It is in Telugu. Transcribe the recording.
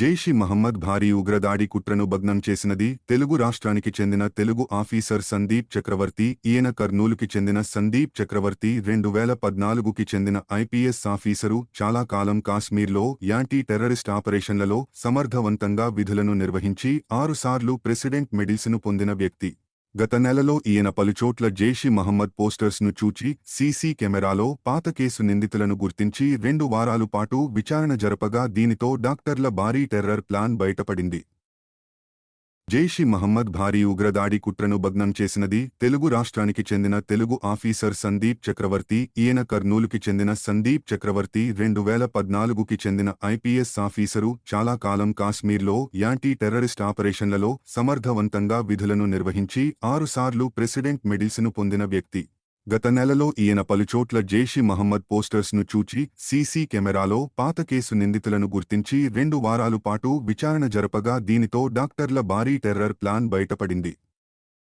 జైషి మహమ్మద్ భారీ ఉగ్రదాడి కుట్రను భగ్నం చేసినది తెలుగు రాష్ట్రానికి చెందిన తెలుగు ఆఫీసర్ సందీప్ చక్రవర్తి ఈయన కర్నూలుకి చెందిన సందీప్ చక్రవర్తి రెండు వేల పద్నాలుగుకి చెందిన ఐపీఎస్ ఆఫీసరు చాలా కాలం కాశ్మీర్లో యాంటీ టెర్రరిస్ట్ ఆపరేషన్లలో సమర్థవంతంగా విధులను నిర్వహించి ఆరుసార్లు ప్రెసిడెంట్ మెడిల్స్ను పొందిన వ్యక్తి. గత నెలలో ఈయన పలుచోట్ల జైషి మహమ్మద్ పోస్టర్స్ను చూచి సీసీ కెమెరాలో పాత కేసు నిందితులను గుర్తించి రెండు వారాలు పాటు విచారణ జరపగా దీనితో డాక్టర్ల భారీ టెర్రర్ ప్లాన్ బయటపడింది. జైషి మహమ్మద్ భారీ ఉగ్రదాడి కుట్రను భగ్నం చేసినది తెలుగు రాష్ట్రానికి చెందిన తెలుగు ఆఫీసర్ సందీప్ చక్రవర్తి ఈయన కర్నూలుకి చెందిన సందీప్ చక్రవర్తి రెండు వేల పద్నాలుగుకి చెందిన ఐపీఎస్ ఆఫీసరు చాలా కాలం కాశ్మీర్లో యాంటీ టెర్రరిస్ట్ ఆపరేషన్లలో సమర్థవంతంగా విధులను నిర్వహించి ఆరుసార్లు ప్రెసిడెంట్ మెడిల్స్ను పొందిన వ్యక్తి. గత నెలలో ఈయన పలుచోట్ల జైషి మహమ్మద్ పోస్టర్స్ను చూచి సీసీ కెమెరాలో పాత కేసు నిందితులను గుర్తించి రెండు వారాలు పాటు విచారణ జరపగా దీనితో డాక్టర్ల భారీ టెర్రర్ ప్లాన్ బయటపడింది.